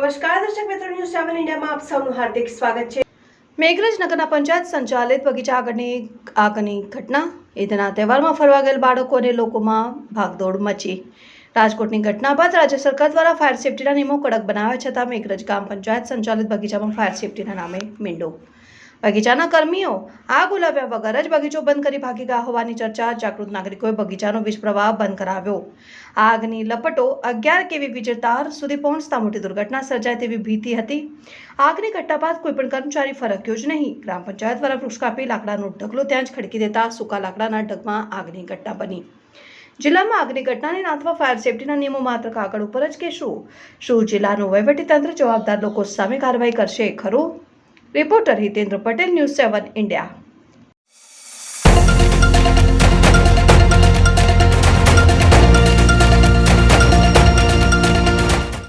નમસ્કાર, દર્શક મિત્રો ન્યૂઝ સેવન ઇન્ડિયામાં આપ સૌનું હાર્દિક સ્વાગત છે. મેઘરજ નગરના પંચાયત સંચાલિત બગીચા આગળની આગની ઘટના, ઈદના તહેવારમાં ફરવા ગયેલ બાળકો અને લોકોમાં ભાગદોડ મચી. રાજકોટની ઘટના બાદ રાજ્ય સરકાર દ્વારા ફાયર સેફટીના નિયમો કડક બનાવ્યા છતાં મેઘરજ ગામ પંચાયત સંચાલિત બગીચામાં ફાયર સેફટીના નામે મીંડો બગીચાના કર્મીઓ આગ ઉલાવ્યા વગર જ બગીચો બંધ કરી ભાગી ગયા હોવાની ચર્ચા જાગૃત નાગરિકોએ બગીચાનો વીજ પ્રવાહ બંધ કરાવ્યો. આગની લપટો અગિયાર કેવી વીજ તાર સુધી પહોંચતા મોટી દુર્ઘટના સર્જાય તેવી ભીતિ હતી. આગની ઘટના બાદ કોઈપણ કર્મચારી ફરક્યો જ નહીં. ગ્રામ પંચાયત દ્વારા વૃક્ષ કાપી લાકડાનો ઢગલો ત્યાં જ ખડકી દેતા સૂકા લાકડાના ઢગમાં આગની ઘટના બની. જિલ્લામાં આગની ઘટનાને નાથવા ફાયર સેફટીના નિયમો માત્ર કાગળ ઉપર જ કે શું શું જિલ્લાનું વહીવટીતંત્ર જવાબદાર લોકો સામે કાર્યવાહી કરશે ખરું? Reporter Hitendra Patel news seven India.